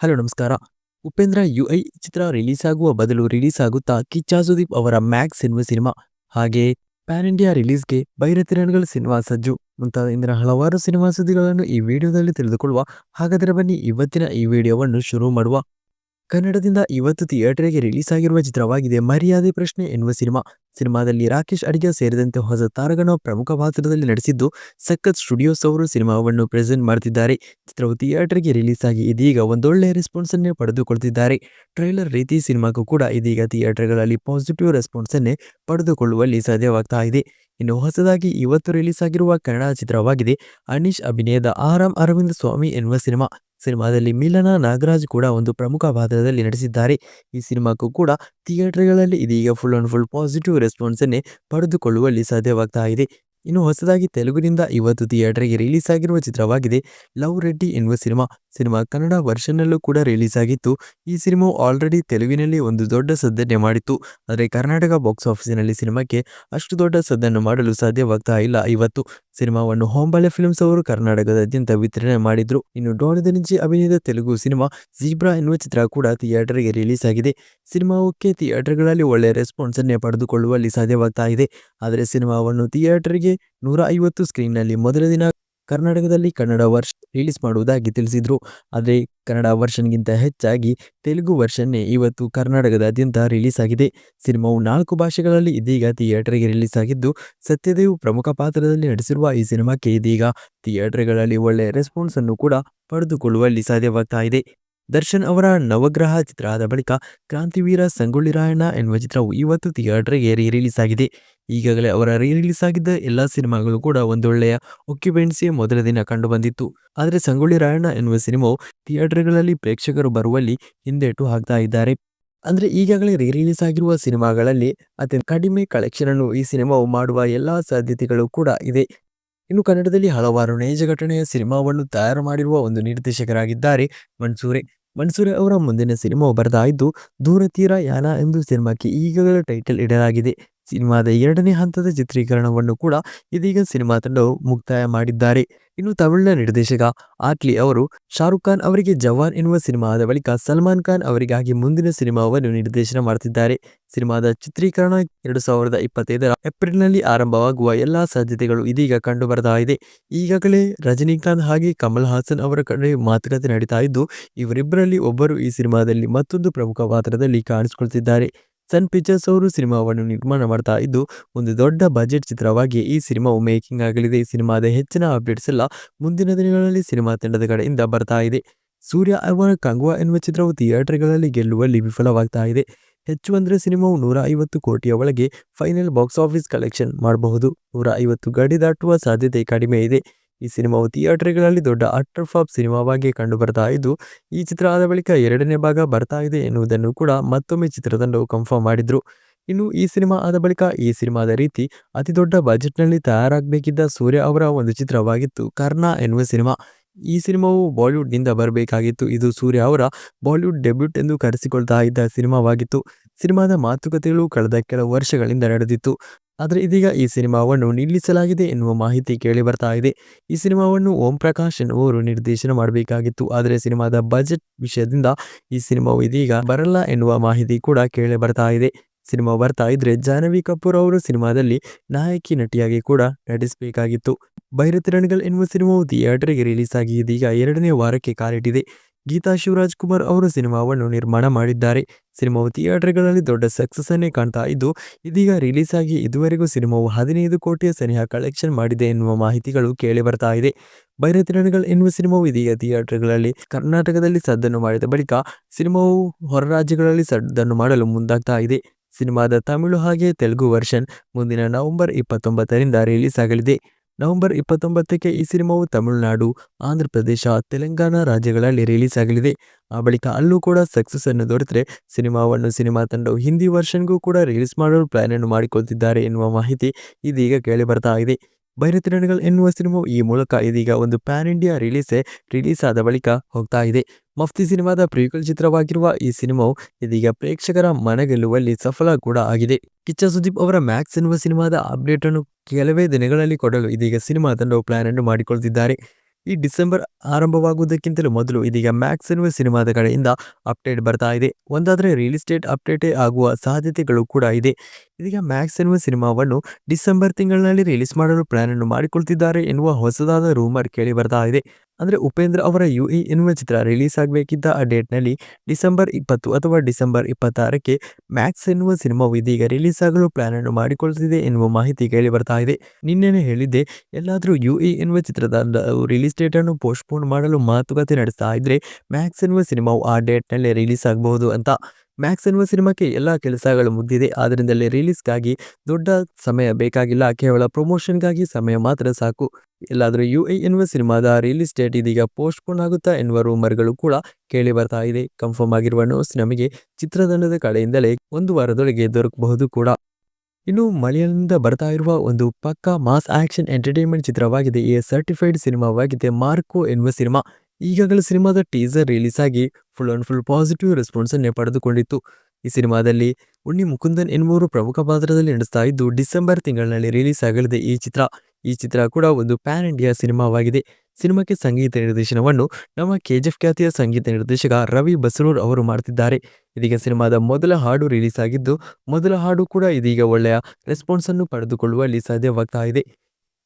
Hello, ನಮಸ್ಕಾರ. Upendra UI ಚಿತ್ರ release ಆಗುವ ಬದಲು ರಿಲೀಸ್ ಆಗುತ್ತಾ ಕಿಚ್ಚಾ ಸುದೀಪ್ ಅವರ ಮ್ಯಾಕ್ಸ್ ಎನ್ನುವ ಸಿನಿಮಾ. ಹಾಗೆ ಪ್ಯಾನ್ ಇಂಡಿಯಾ ರಿಲೀಸ್ಗೆ ಬೈರತಿರಣಗಳ ಸಿನಿಮಾ ಸಜ್ಜು. ಮುಂತಾದ ಇಂದಿನ ಹಲವಾರು ಸಿನಿಮಾ ಸುದ್ದಿಗಳನ್ನು ಈ ವಿಡಿಯೋದಲ್ಲಿ ತಿಳಿದುಕೊಳ್ಳುವ. ಹಾಗಾದರೆ ಬನ್ನಿ ಇವತ್ತಿನ ಈ ವಿಡಿಯೋವನ್ನು ಶುರು ಮಾಡುವ. ಕನ್ನಡದಿಂದ ಇವತ್ತು ಥಿಯೇಟರ್ಗೆ ರಿಲೀಸ್ ಆಗಿರುವ ಚಿತ್ರವಾಗಿದೆ ಮರ್ಯಾದೆ ಪ್ರಶ್ನೆ ಎನ್ನುವ ಸಿನಿಮಾ. ಸಿನಿಮಾದಲ್ಲಿ ರಾಕೇಶ್ ಅಡಿಗ ಸೇರಿದಂತೆ ಹೊಸ ತಾರಗಣ ಪ್ರಮುಖ ಪಾತ್ರದಲ್ಲಿ ನಡೆಸಿದ್ದು ಸಖತ್ ಸ್ಟುಡಿಯೋಸ್ ಅವರು ಸಿನಿಮಾವನ್ನು ಪ್ರೆಸೆಂಟ್ ಮಾಡುತ್ತಿದ್ದಾರೆ ಚಿತ್ರವು ಥಿಯೇಟರ್ಗೆ ರಿಲೀಸ್ ಆಗಿ ಇದೀಗ ಒಂದೊಳ್ಳೆಯ ರೆಸ್ಪಾನ್ಸ್ ಅನ್ನೇ ಪಡೆದುಕೊಳ್ತಿದ್ದಾರೆ. ಟ್ರೈಲರ್ ರೀತಿ ಸಿನಿಮಾಗೂ ಕೂಡ ಇದೀಗ ಥಿಯೇಟರ್ಗಳಲ್ಲಿ ಪಾಸಿಟಿವ್ ರೆಸ್ಪಾನ್ಸ್ ಅನ್ನೇ ಪಡೆದುಕೊಳ್ಳುವಲ್ಲಿ ಸಾಧ್ಯವಾಗ್ತಾ ಇದೆ. ಇನ್ನು ಹೊಸದಾಗಿ ಇವತ್ತು ರಿಲೀಸ್ ಆಗಿರುವ ಕನ್ನಡ ಚಿತ್ರವಾಗಿದೆ ಅನೀಶ್ ಅಭಿನಯದ ಆರಾಮ್ ಅರವಿಂದ ಸ್ವಾಮಿ ಎನ್ನುವ ಸಿನಿಮಾ. ಸಿನಿಮಾದಲ್ಲಿ ಮಿಲನ ನಾಗರಾಜ್ ಕೂಡ ಒಂದು ಪ್ರಮುಖ ಪಾತ್ರದಲ್ಲಿ ನಟಿಸಿದ್ದಾರೆ. ಈ ಸಿನಿಮಾಕ್ಕೂ ಕೂಡ ಥಿಯೇಟರ್ಗಳಲ್ಲಿ ಇದೀಗ ಫುಲ್ ಅಂಡ್ ಫುಲ್ ಪಾಸಿಟಿವ್ ರೆಸ್ಪಾನ್ಸನ್ನೇ ಪಡೆದುಕೊಳ್ಳುವಲ್ಲಿ ಸಾಧ್ಯವಾಗ್ತಾ ಇದೆ. ಇನ್ನು ಹೊಸದಾಗಿ ತೆಲುಗಿನಿಂದ ಇವತ್ತು ಥಿಯೇಟರ್ಗೆ ರಿಲೀಸ್ ಆಗಿರುವ ಚಿತ್ರವಾಗಿದೆ. ಲವ್ ರೆಡ್ಡಿ ಎನ್ನುವ ಸಿನಿಮಾ ಸಿನಿಮಾ ಕನ್ನಡ ವರ್ಷನ್ನಲ್ಲೂ ಕೂಡ ರಿಲೀಸ್ ಆಗಿತ್ತು. ಈ ಸಿನಿಮಾ ಆಲ್ರೆಡಿ ತೆಲುಗಿನಲ್ಲಿ ಒಂದು ದೊಡ್ಡ ಸದ್ದನ್ನೇ ಮಾಡಿತ್ತು. ಆದರೆ ಕರ್ನಾಟಕ ಬಾಕ್ಸ್ ಆಫೀಸಿನಲ್ಲಿ ಸಿನಿಮಾಕ್ಕೆ ಅಷ್ಟು ದೊಡ್ಡ ಸದ್ದನ್ನು ಮಾಡಲು ಸಾಧ್ಯವಾಗ್ತಾ ಇಲ್ಲ. ಇವತ್ತು ಸಿನಿಮಾವನ್ನು ಹೊಂಬಳೆ ಫಿಲ್ಮ್ಸ್ ಅವರು ಕರ್ನಾಟಕದಾದ್ಯಂತ ವಿತರಣೆ ಮಾಡಿದ್ರು. ಇನ್ನು ಡಾಲಿದನಿಂಚಿ ಅಭಿನಯದ ತೆಲುಗು ಸಿನಿಮಾ ಜೀಬ್ರಾ ಎನ್ನುವ ಚಿತ್ರ ಕೂಡ ಥಿಯೇಟರ್ಗೆ ರಿಲೀಸ್ ಆಗಿದೆ. ಸಿನಿಮಾಕ್ಕೆ ಥಿಯೇಟರ್ಗಳಲ್ಲಿ ಒಳ್ಳೆಯ ರೆಸ್ಪಾನ್ಸ್ ಅನ್ನೇ ಪಡೆದುಕೊಳ್ಳುವಲ್ಲಿ ಸಾಧ್ಯವಾಗ್ತಾ ಇದೆ. ಆದರೆ ಸಿನಿಮಾವನ್ನು ಥಿಯೇಟರ್ಗೆ ನೂರ ಐವತ್ತು ಸ್ಕ್ರೀನ್ನಲ್ಲಿ ಮೊದಲ ದಿನ ಕರ್ನಾಟಕದಲ್ಲಿ ಕನ್ನಡ ವರ್ಷ ರಿಲೀಸ್ ಮಾಡುವುದಾಗಿ ತಿಳಿಸಿದರು. ಆದರೆ ಕನ್ನಡ ವರ್ಷನ್ಗಿಂತ ಹೆಚ್ಚಾಗಿ ತೆಲುಗು ವರ್ಷನ್ನೇ ಇವತ್ತು ಕರ್ನಾಟಕದಾದ್ಯಂತ ರಿಲೀಸ್ ಆಗಿದೆ. ಸಿನಿಮಾವು ನಾಲ್ಕು ಭಾಷೆಗಳಲ್ಲಿ ಇದೀಗ ಥಿಯೇಟರ್ಗೆ ರಿಲೀಸ್ ಆಗಿದ್ದು, ಸತ್ಯದೇವ್ ಪ್ರಮುಖ ಪಾತ್ರದಲ್ಲಿ ನಟಿಸಿರುವ ಈ ಸಿನಿಮಾಕ್ಕೆ ಇದೀಗ ಥಿಯೇಟರ್ಗಳಲ್ಲಿ ಒಳ್ಳೆಯ ರೆಸ್ಪಾನ್ಸ್ ಅನ್ನು ಕೂಡ ಪಡೆದುಕೊಳ್ಳುವಲ್ಲಿ ಸಾಧ್ಯವಾಗ್ತಾ ಇದೆ. ದರ್ಶನ್ ಅವರ ನವಗ್ರಹ ಚಿತ್ರ ಆದ ಬಳಿಕ ಕ್ರಾಂತಿವೀರ ಸಂಗೊಳ್ಳಿ ರಾಯಣ್ಣ ಎನ್ನುವ ಚಿತ್ರವು ಇವತ್ತು ಥಿಯೇಟರ್ಗೆ ರೀ ರಿಲೀಸ್ ಆಗಿದೆ. ಈಗಾಗಲೇ ಅವರ ರೀ ರಿಲೀಸ್ ಆಗಿದ್ದ ಎಲ್ಲ ಸಿನಿಮಾಗಳು ಕೂಡ ಒಂದೊಳ್ಳೆಯ ಒಕ್ಯುಪೆನ್ಸಿ ಮೊದಲ ದಿನ ಕಂಡುಬಂದಿತ್ತು ಆದರೆ ಸಂಗೊಳ್ಳಿ ರಾಯಣ್ಣ ಎನ್ನುವ ಸಿನಿಮಾವು ಥಿಯೇಟರ್ಗಳಲ್ಲಿ ಪ್ರೇಕ್ಷಕರು ಬರುವಲ್ಲಿ ಹಿಂದೇಟು ಹಾಕ್ತಾ ಇದ್ದಾರೆ. ಅಂದ್ರೆ ಈಗಾಗಲೇ ರೀ ರಿಲೀಸ್ ಆಗಿರುವ ಸಿನಿಮಾಗಳಲ್ಲಿ ಅತ್ಯಂತ ಕಡಿಮೆ ಕಲೆಕ್ಷನ್ ಅನ್ನು ಈ ಸಿನಿಮಾವು ಮಾಡುವ ಎಲ್ಲಾ ಸಾಧ್ಯತೆಗಳು ಕೂಡ ಇದೆ. ಇನ್ನು ಕನ್ನಡದಲ್ಲಿ ಹಲವಾರು ನೈಜ ಘಟನೆಯ ಸಿನಿಮಾವನ್ನು ತಯಾರು ಮಾಡಿರುವ ಒಂದು ನಿರ್ದೇಶಕರಾಗಿದ್ದಾರೆ ಮನ್ಸೂರೆ. ಮನ್ಸೂರೆ ಅವರ ಮುಂದಿನ ಸಿನಿಮಾವು ಬರ್ತಾ ಇದ್ದು ದೂರ ತೀರ ಯಾನ ಎಂದು ಸಿನಿಮಾಕ್ಕೆ ಈಗಾಗಲೇ ಟೈಟಲ್ ಇಡಲಾಗಿದೆ. ಸಿನಿಮಾದ ಎರಡನೇ ಹಂತದ ಚಿತ್ರೀಕರಣವನ್ನು ಕೂಡ ಇದೀಗ ಸಿನಿಮಾ ತಂಡವು ಮುಕ್ತಾಯ ಮಾಡಿದ್ದಾರೆ. ಇನ್ನು ತಮಿಳಿನ ನಿರ್ದೇಶಕ ಆಟ್ಲಿ ಅವರು ಶಾರುಖ್ ಖಾನ್ ಅವರಿಗೆ ಜವಾನ್ ಎನ್ನುವ ಸಿನಿಮಾದ ಬಳಿಕ ಸಲ್ಮಾನ್ ಖಾನ್ ಅವರಿಗಾಗಿ ಮುಂದಿನ ಸಿನಿಮಾವನ್ನು ನಿರ್ದೇಶನ ಮಾಡುತ್ತಿದ್ದಾರೆ. ಸಿನಿಮಾದ ಚಿತ್ರೀಕರಣ ಎರಡು ಸಾವಿರದ ಇಪ್ಪತ್ತೈದರ ಏಪ್ರಿಲ್ನಲ್ಲಿ ಆರಂಭವಾಗುವ ಎಲ್ಲಾ ಸಾಧ್ಯತೆಗಳು ಇದೀಗ ಕಂಡು ಇದೆ. ಈಗಾಗಲೇ ರಜನಿಕಾಂತ್ ಹಾಗೆ ಕಮಲ್ ಹಾಸನ್ ಅವರ ಕಡೆ ಮಾತುಕತೆ ನಡೀತಾ ಇದ್ದು, ಇವರಿಬ್ಬರಲ್ಲಿ ಒಬ್ಬರು ಈ ಸಿನಿಮಾದಲ್ಲಿ ಮತ್ತೊಂದು ಪ್ರಮುಖ ಪಾತ್ರದಲ್ಲಿ ಕಾಣಿಸಿಕೊಳ್ತಿದ್ದಾರೆ. ಸನ್ ಪಿಕ್ಚರ್ಸ್ ಅವರು ಸಿನಿಮಾವನ್ನು ನಿರ್ಮಾಣ ಮಾಡ್ತಾ ಇದ್ದು, ಒಂದು ದೊಡ್ಡ ಬಜೆಟ್ ಚಿತ್ರವಾಗಿ ಈ ಸಿನಿಮಾವು ಮೇಕಿಂಗ್ ಆಗಲಿದೆ. ಈ ಸಿನಿಮಾದ ಹೆಚ್ಚಿನ ಅಪ್ಡೇಟ್ಸ್ ಎಲ್ಲ ಮುಂದಿನ ದಿನಗಳಲ್ಲಿ ಸಿನಿಮಾ ತಂಡದ ಕಡೆಯಿಂದ ಬರ್ತಾ ಇದೆ. ಸೂರ್ಯ ಅವರ ಕಂಗುವ ಎನ್ನುವ ಚಿತ್ರವು ಥಿಯೇಟರ್ಗಳಲ್ಲಿ ಗೆಲ್ಲುವಲ್ಲಿ ವಿಫಲವಾಗ್ತಾ ಇದೆ. ಹೆಚ್ಚು ಅಂದರೆ ಸಿನಿಮಾವು ನೂರ ಐವತ್ತು ಕೋಟಿಯ ಒಳಗೆ ಫೈನಲ್ ಬಾಕ್ಸ್ ಆಫೀಸ್ ಕಲೆಕ್ಷನ್ ಮಾಡಬಹುದು. ನೂರ ಐವತ್ತು ಗಡಿ ದಾಟುವ ಸಾಧ್ಯತೆ ಕಡಿಮೆ ಇದೆ. ಈ ಸಿನಿಮಾವು ಥಿಯೇಟರ್ಗಳಲ್ಲಿ ದೊಡ್ಡ ಅಟರ್ ಫಾಪ್ ಸಿನಿಮಾವಾಗಿ ಕಂಡು ಬರ್ತಾ ಇದ್ದು, ಈ ಚಿತ್ರ ಆದ ಬಳಿಕ ಎರಡನೇ ಭಾಗ ಬರ್ತಾ ಇದೆ ಎನ್ನುವುದನ್ನು ಕೂಡ ಮತ್ತೊಮ್ಮೆ ಚಿತ್ರತಂಡವು ಕನ್ಫರ್ಮ್ ಮಾಡಿದ್ರು. ಇನ್ನು ಈ ಸಿನಿಮಾ ಆದ ಬಳಿಕ ಈ ಸಿನಿಮಾದ ರೀತಿ ಅತಿ ದೊಡ್ಡ ಬಜೆಟ್ನಲ್ಲಿ ತಯಾರಾಗಬೇಕಿದ್ದ ಸೂರ್ಯ ಅವರ ಒಂದು ಚಿತ್ರವಾಗಿತ್ತು ಕರ್ಣ ಎನ್ನುವ ಸಿನಿಮಾ. ಈ ಸಿನಿಮಾವು ಬಾಲಿವುಡ್ನಿಂದ ಬರಬೇಕಾಗಿತ್ತು. ಇದು ಸೂರ್ಯ ಅವರ ಬಾಲಿವುಡ್ ಡೆಬ್ಯೂಟ್ ಎಂದು ಕರೆಸಿಕೊಳ್ತಾ ಇದ್ದ ಸಿನಿಮಾವಾಗಿತ್ತು. ಸಿನಿಮಾದ ಮಾತುಕತೆಗಳು ಕಳೆದ ಕೆಲವು ವರ್ಷಗಳಿಂದ ನಡೆದಿತ್ತು. ಆದರೆ ಇದೀಗ ಈ ಸಿನಿಮಾವನ್ನು ನಿಲ್ಲಿಸಲಾಗಿದೆ ಎನ್ನುವ ಮಾಹಿತಿ ಕೇಳಿ ಬರ್ತಾ ಇದೆ. ಈ ಸಿನಿಮಾವನ್ನು ಓಂ ಪ್ರಕಾಶ್ ಎನ್ನುವರು ನಿರ್ದೇಶನ ಮಾಡಬೇಕಾಗಿತ್ತು. ಆದರೆ ಸಿನಿಮಾದ ಬಜೆಟ್ ವಿಷಯದಿಂದ ಈ ಸಿನಿಮಾವು ಇದೀಗ ಬರಲ್ಲ ಎನ್ನುವ ಮಾಹಿತಿ ಕೂಡ ಕೇಳಿ ಬರ್ತಾ ಇದೆ. ಸಿನಿಮಾ ಬರ್ತಾ ಇದ್ರೆ ಜಾಹ್ನವಿ ಕಪೂರ್ ಅವರು ಸಿನಿಮಾದಲ್ಲಿ ನಾಯಕಿ ನಟಿಯಾಗಿ ಕೂಡ ನಟಿಸಬೇಕಾಗಿತ್ತು. ಬೈರತಿರಣಗಳು ಎನ್ನುವ ಸಿನಿಮಾವು ಥಿಯೇಟರ್ಗೆ ರಿಲೀಸ್ ಆಗಿ ಇದೀಗ ಎರಡನೇ ವಾರಕ್ಕೆ ಕಾಲಿಟ್ಟಿದೆ. ಗೀತಾ ಶಿವರಾಜ್ ಕುಮಾರ್ ಅವರು ಸಿನಿಮಾವನ್ನು ನಿರ್ಮಾಣ ಮಾಡಿದ್ದಾರೆ. ಸಿನಿಮಾವು ಥಿಯೇಟರ್ಗಳಲ್ಲಿ ದೊಡ್ಡ ಸಕ್ಸಸ್ ಅನ್ನೇ ಕಾಣ್ತಾ ಇದ್ದು, ಇದೀಗ ರಿಲೀಸ್ ಆಗಿ ಇದುವರೆಗೂ ಸಿನಿಮಾವು ಹದಿನೈದು ಕೋಟಿಯ ಸನಿಹ ಕಲೆಕ್ಷನ್ ಮಾಡಿದೆ ಎನ್ನುವ ಮಾಹಿತಿಗಳು ಕೇಳಿ ಬರ್ತಾ ಇದೆ. ಬೈರತಿರಣಗಳು ಎನ್ನುವ ಸಿನಿಮಾವು ಇದೀಗ ಥಿಯೇಟರ್ಗಳಲ್ಲಿ ಕರ್ನಾಟಕದಲ್ಲಿ ಸದ್ದನ್ನು ಮಾಡಿದ ಬಳಿಕ ಸಿನಿಮಾವು ಹೊರ ರಾಜ್ಯಗಳಲ್ಲಿ ಸದ್ದನ್ನು ಮಾಡಲು ಮುಂದಾಗ್ತಾ ಇದೆ. ಸಿನಿಮಾದ ತಮಿಳು ಹಾಗೆ ತೆಲುಗು ವರ್ಷನ್ ಮುಂದಿನ ನವೆಂಬರ್ ಇಪ್ಪತ್ತೊಂಬತ್ತರಿಂದ ರಿಲೀಸ್ ಆಗಲಿದೆ. ನವೆಂಬರ್ ಇಪ್ಪತ್ತೊಂಬತ್ತಕ್ಕೆ ಈ ಸಿನಿಮಾವು ತಮಿಳುನಾಡು ಆಂಧ್ರ ಪ್ರದೇಶ ತೆಲಂಗಾಣ ರಾಜ್ಯಗಳಲ್ಲಿ ರಿಲೀಸ್ ಆಗಲಿದೆ. ಆ ಬಳಿಕ ಅಲ್ಲೂ ಕೂಡ ಸಕ್ಸಸ್ ಅನ್ನು ದೊರೆತರೆ. ಸಿನಿಮಾವನ್ನು ಸಿನಿಮಾ ತಂಡವು ಹಿಂದಿ ವರ್ಷನ್ಗೂ ಕೂಡ ರಿಲೀಸ್ ಮಾಡಲು ಪ್ಲಾನ್ ಅನ್ನು ಮಾಡಿಕೊಳ್ತಿದ್ದಾರೆ ಎನ್ನುವ ಮಾಹಿತಿ ಇದೀಗ ಕೇಳಿ ಬರ್ತಾ ಇದೆ. ಬೈರತಿರಣಗಳು ಎನ್ನುವ ಸಿನಿಮಾ ಈ ಮೂಲಕ ಇದೀಗ ಒಂದು ಪ್ಯಾನ್ ಇಂಡಿಯಾ ರಿಲೀಸೇ ರಿಲೀಸ್ ಆದ ಬಳಿಕ ಹೋಗ್ತಾ ಇದೆ. ಮಫ್ತಿ ಸಿನಿಮಾದ ಪ್ರೀಕ್ವಲ್ ಚಿತ್ರವಾಗಿರುವ ಈ ಸಿನಿಮಾವು ಇದೀಗ ಪ್ರೇಕ್ಷಕರ ಮನಗೆಲ್ಲುವಲ್ಲಿ ಸಫಲ ಕೂಡ ಆಗಿದೆ. ಕಿಚ್ಚ ಸುದೀಪ್ ಅವರ ಮ್ಯಾಕ್ಸ್ ಎನ್ನುವ ಸಿನಿಮಾದ ಅಪ್ಡೇಟ್ ಅನ್ನು ಕೆಲವೇ ದಿನಗಳಲ್ಲಿ ಕೊಡಲು ಇದೀಗ ಸಿನಿಮಾ ತಂಡವು ಪ್ಲಾನ್ ಅನ್ನು ಮಾಡಿಕೊಳ್ತಿದ್ದಾರೆ. ಈ ಡಿಸೆಂಬರ್ ಆರಂಭವಾಗುವುದಕ್ಕಿಂತಲೂ ಮೊದಲು ಇದೀಗ ಮ್ಯಾಕ್ಸ್ ಎನ್ನುವ ಸಿನಿಮಾದ ಕಡೆಯಿಂದ ಅಪ್ಡೇಟ್ ಬರ್ತಾ ಇದೆ. ಒಂದಾದರೆ ರಿಯಲ್ ಎಸ್ಟೇಟ್ ಅಪ್ಡೇಟೇ ಆಗುವ ಸಾಧ್ಯತೆಗಳು ಕೂಡ ಇದೆ. ಇದೀಗ ಮ್ಯಾಕ್ಸ್ ಎನ್ನುವ ಸಿನಿಮಾವನ್ನು ಡಿಸೆಂಬರ್ ತಿಂಗಳಿನಲ್ಲಿ ರಿಲೀಸ್ ಮಾಡಲು ಪ್ಲಾನ್ ಅನ್ನು ಮಾಡಿಕೊಳ್ತಿದ್ದಾರೆ ಎನ್ನುವ ಹೊಸದಾದ ರೂಮರ್ ಕೇಳಿ ಬರ್ತಾ ಇದೆ. ಅಂದ್ರೆ ಉಪೇಂದ್ರ ಅವರ ಯು ಇ ಎನ್ನುವ ಚಿತ್ರ ರಿಲೀಸ್ ಆಗಬೇಕಿದ್ದ ಆ ಡೇಟ್ನಲ್ಲಿ ಡಿಸೆಂಬರ್ ಇಪ್ಪತ್ತು ಅಥವಾ ಡಿಸೆಂಬರ್ ಇಪ್ಪತ್ತಾರಕ್ಕೆ ಮ್ಯಾಕ್ಸ್ ಎನ್ನುವ ಸಿನಿಮಾವು ಇದೀಗ ರಿಲೀಸ್ ಆಗಲು ಪ್ಲಾನ್ ಅನ್ನು ಮಾಡಿಕೊಳ್ತಿದೆ ಎನ್ನುವ ಮಾಹಿತಿ ಕೇಳಿ ಬರ್ತಾ ಇದೆ. ನಿನ್ನೆನೆ ಹೇಳಿದ್ದೆ, ಎಲ್ಲಾದರೂ ಯು ಇ ಎನ್ನುವ ಚಿತ್ರದ ರಿಲೀಸ್ ಡೇಟ್ ಅನ್ನು ಪೋಸ್ಟ್ಪೋನ್ ಮಾಡಲು ಮಾತುಕತೆ ನಡೆಸ್ತಾ ಇದ್ರೆ ಮ್ಯಾಕ್ಸ್ ಎನ್ನುವ ಸಿನಿಮಾವು ಆ ಡೇಟ್ನಲ್ಲೇ ರಿಲೀಸ್ ಆಗಬಹುದು ಅಂತ. ಮ್ಯಾಕ್ಸ್ ಎನ್ನುವ ಸಿನಿಮಾಕ್ಕೆ ಎಲ್ಲ ಕೆಲಸಗಳು ಮುಗ್ದಿದೆ ಆದ್ದರಿಂದಲೇ ರಿಲೀಸ್ಗಾಗಿ ದೊಡ್ಡ ಸಮಯ ಬೇಕಾಗಿಲ್ಲ, ಕೇವಲ ಪ್ರಮೋಷನ್ಗಾಗಿ ಸಮಯ ಮಾತ್ರ ಸಾಕು. ಎಲ್ಲಾದರೂ ಯು ಎ ಎನ್ನುವ ಸಿನಿಮಾದ ರಿಯಲ್ ಡೇಟ್ ಇದೀಗ ಪೋಸ್ಟ್ಪೋನ್ ಆಗುತ್ತಾ ಎನ್ನುವ ರೂಮರ್ಗಳು ಕೂಡ ಕೇಳಿ ಬರ್ತಾ ಇದೆ. ಕನ್ಫರ್ಮ್ ಆಗಿರುವ ನ್ಯೂಸ್ ನಮಗೆ ಚಿತ್ರತಂಡದ ಕಡೆಯಿಂದಲೇ ಒಂದು ವಾರದೊಳಗೆ ದೊರಕಬಹುದು ಕೂಡ. ಇನ್ನು ಮಲಯಾಳದಿಂದ ಬರ್ತಾ ಇರುವ ಒಂದು ಪಕ್ಕಾ ಮಾಸ್ ಆಕ್ಷನ್ ಎಂಟರ್ಟೈನ್ಮೆಂಟ್ ಚಿತ್ರವಾಗಿದೆ. ಈ ಸರ್ಟಿಫೈಡ್ ಸಿನಿಮಾವಾಗಿದೆ ಮಾರ್ಕೋ ಎನ್ನುವ ಸಿನಿಮಾ. ಈಗಾಗಲೇ ಸಿನಿಮಾದ ಟೀಸರ್ ರಿಲೀಸ್ ಆಗಿ full and full positive response ಅನ್ನೇ ಪಡೆದುಕೊಂಡಿತ್ತು. ಈ ಸಿನಿಮಾದಲ್ಲಿ ಉಣ್ಣಿ ಮುಕುಂದನ್ ಎನ್ನುವರು ಪ್ರಮುಖ ಪಾತ್ರದಲ್ಲಿ ನಡೆಸ್ತಾ ಇದ್ದು, ಡಿಸೆಂಬರ್ ತಿಂಗಳಿನಲ್ಲಿ ರಿಲೀಸ್ ಆಗಲಿದೆ ಈ ಚಿತ್ರ. ಈ ಚಿತ್ರ ಕೂಡ ಒಂದು ಪ್ಯಾನ್ ಇಂಡಿಯಾ ಸಿನಿಮಾವಾಗಿದೆ. ಸಿನಿಮಾಕ್ಕೆ ಸಂಗೀತ ನಿರ್ದೇಶನವನ್ನು ನಮ್ಮ ಕೆಜಿಎಫ್ ಖ್ಯಾತಿಯ ಸಂಗೀತ ನಿರ್ದೇಶಕ ರವಿ ಬಸರೂರ್ ಅವರು ಮಾಡ್ತಿದ್ದಾರೆ. ಇದೀಗ ಸಿನಿಮಾದ ಮೊದಲ ಹಾಡು ರಿಲೀಸ್ ಆಗಿದ್ದು, ಮೊದಲ ಹಾಡು ಕೂಡ ಇದೀಗ ಒಳ್ಳೆಯ ರೆಸ್ಪಾನ್ಸ್ ಅನ್ನು ಪಡೆದುಕೊಳ್ಳುವಲ್ಲಿ ಸಾಧ್ಯವಾಗ್ತಾ ಇದೆ.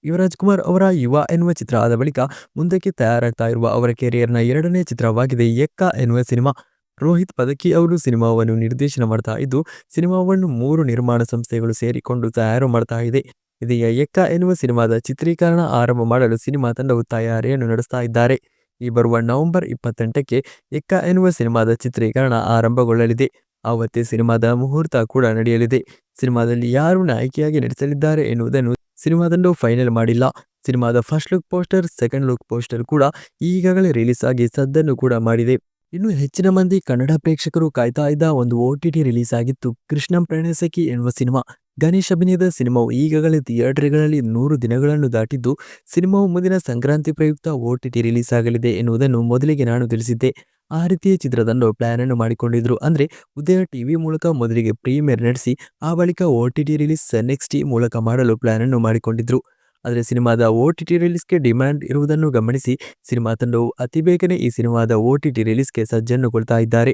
ಯುವರಾಜ್ ಕುಮಾರ್ ಅವರ ಯುವ ಎನ್ನುವ ಚಿತ್ರ ಆದ ಬಳಿಕ ಮುಂದಕ್ಕೆ ತಯಾರಾಗ್ತಾ ಇರುವ ಅವರ ಕೆರಿಯರ್ನ ಎರಡನೇ ಚಿತ್ರವಾಗಿದೆ ಎಕ್ಕ ಎನ್ನುವ ಸಿನಿಮಾ. ರೋಹಿತ್ ಪದಕಿ ಅವರು ಸಿನಿಮಾವನ್ನು ನಿರ್ದೇಶನ ಮಾಡ್ತಾ ಇದ್ದು, ಸಿನಿಮಾವನ್ನು ಮೂರು ನಿರ್ಮಾಣ ಸಂಸ್ಥೆಗಳು ಸೇರಿಕೊಂಡು ತಯಾರು ಮಾಡ್ತಾ ಇದೆ. ಇದೀಗ ಎಕ್ಕ ಎನ್ನುವ ಸಿನಿಮಾದ ಚಿತ್ರೀಕರಣ ಆರಂಭ ಮಾಡಲು ಸಿನಿಮಾ ತಂಡವು ತಯಾರಿಯನ್ನು ನಡೆಸ್ತಾ ಇದ್ದಾರೆ. ಈ ಬರುವ ನವೆಂಬರ್ ಇಪ್ಪತ್ತೆಂಟಕ್ಕೆ ಎಕ್ಕ ಎನ್ನುವ ಸಿನಿಮಾದ ಚಿತ್ರೀಕರಣ ಆರಂಭಗೊಳ್ಳಲಿದೆ. ಆವತ್ತೇ ಸಿನಿಮಾದ ಮುಹೂರ್ತ ಕೂಡ ನಡೆಯಲಿದೆ. ಸಿನಿಮಾದಲ್ಲಿ ಯಾರು ನಾಯಕಿಯಾಗಿ ನಟಿಸಲಿದ್ದಾರೆ ಎನ್ನುವುದನ್ನು ಸಿನಿಮಾ ತಂಡವು ಫೈನಲ್ ಮಾಡಿಲ್ಲ. ಸಿನಿಮಾದ first look poster, second look poster ಕೂಡ ಈಗಾಗಲೇ ರಿಲೀಸ್ ಆಗಿ ಸದ್ದನ್ನು ಕೂಡ ಮಾಡಿದೆ. ಇನ್ನು ಹೆಚ್ಚಿನ ಮಂದಿ ಕನ್ನಡ ಪ್ರೇಕ್ಷಕರು ಕಾಯ್ತಾ ಇದ್ದ ಒಂದು ಓ ಟಿ ಟಿ ರಿಲೀಸ್ ಆಗಿತ್ತು. ಕೃಷ್ಣಂ ಪ್ರಣಯಸಖಿ ಎನ್ನುವ ಸಿನಿಮಾ. ಗಣೇಶ್ ಅಭಿನಯದ ಸಿನಿಮಾವು ಈಗಾಗಲೇ ಥಿಯೇಟರ್ಗಳಲ್ಲಿ ನೂರು ದಿನಗಳನ್ನು ದಾಟಿದ್ದು, ಸಿನಿಮಾವು ಮುಂದಿನ ಸಂಕ್ರಾಂತಿ ಪ್ರಯುಕ್ತ ಓ ಟಿ ಟಿ ರಿಲೀಸ್ ಆಗಲಿದೆ ಎನ್ನುವುದನ್ನು ಮೊದಲಿಗೆ ನಾನು ತಿಳಿಸಿದ್ದೆ. ಆ ರೀತಿಯ ಚಿತ್ರದನ್ನು ಪ್ಲಾನ್ ಅನ್ನು ಮಾಡಿಕೊಂಡಿದ್ರು. ಅಂದ್ರೆ ಉದಯ ಟಿವಿ ಮೂಲಕ ಮೊದಲಿಗೆ ಪ್ರೀಮಿಯರ್ ನಡೆಸಿ, ಆ ಬಳಿಕ O T T release next T ಮೂಲಕ ಮಾಡಲು ಪ್ಲಾನ್ ಅನ್ನು ಮಾಡಿಕೊಂಡಿದ್ರು. ಆದರೆ ಸಿನಿಮಾದ ಓ ಟಿ ಟಿ ರಿಲೀಸ್ಗೆ ಡಿಮ್ಯಾಂಡ್ ಇರುವುದನ್ನು ಗಮನಿಸಿ, ಸಿನಿಮಾ ತಂಡವು ಅತಿ ಬೇಗನೆ ಈ ಸಿನಿಮಾದ ಓ ಟಿ ಟಿ ರಿಲೀಸ್ಗೆ ಸಜ್ಜನ್ನುಗೊಳ್ತಾ ಇದ್ದಾರೆ.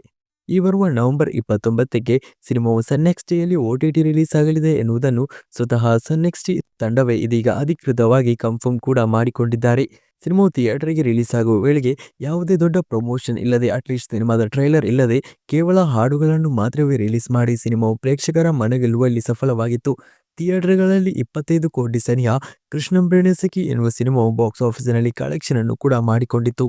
ಈ ಬರುವ ನವೆಂಬರ್ ಇಪ್ಪತ್ತೊಂಬತ್ತಕ್ಕೆ ಸಿನಿಮಾವು ಸನ್ನೆಕ್ಸ್ಟ್ ಡೇಯಲ್ಲಿ ಓ ಟಿ ರಿಲೀಸ್ ಆಗಲಿದೆ ಎನ್ನುವುದನ್ನು ಸ್ವತಃ ಸನ್ನೆಕ್ಸ್ಟ್ ಟಿ ತಂಡವೇ ಇದೀಗ ಅಧಿಕೃತವಾಗಿ ಕನ್ಫರ್ಮ್ ಕೂಡ ಮಾಡಿಕೊಂಡಿದ್ದಾರೆ. ಸಿನಿಮಾವು ಥಿಯೇಟರ್ಗೆ ರಿಲೀಸ್ ಆಗುವ ವೇಳೆಗೆ ಯಾವುದೇ ದೊಡ್ಡ ಪ್ರಮೋಷನ್ ಇಲ್ಲದೆ, ಅಟ್ಲೀಸ್ಟ್ ಸಿನಿಮಾದ ಟ್ರೈಲರ್ ಇಲ್ಲದೆ, ಕೇವಲ ಹಾಡುಗಳನ್ನು ಮಾತ್ರವೇ ರಿಲೀಸ್ ಮಾಡಿ ಸಿನಿಮಾವು ಪ್ರೇಕ್ಷಕರ ಮನಗೆಲ್ಲುವಲ್ಲಿ ಸಫಲವಾಗಿತ್ತು. ಥಿಯೇಟರ್ಗಳಲ್ಲಿ ಇಪ್ಪತ್ತೈದು ಕೋಟಿ ಸನಿಯ ಕೃಷ್ಣಂ ಪ್ರೇಣಸಖಿ ಎನ್ನುವ ಸಿನಿಮಾವು ಬಾಕ್ಸ್ ಆಫೀಸಿನಲ್ಲಿ ಕಲೆಕ್ಷನ್ ಅನ್ನು ಕೂಡ ಮಾಡಿಕೊಂಡಿತ್ತು.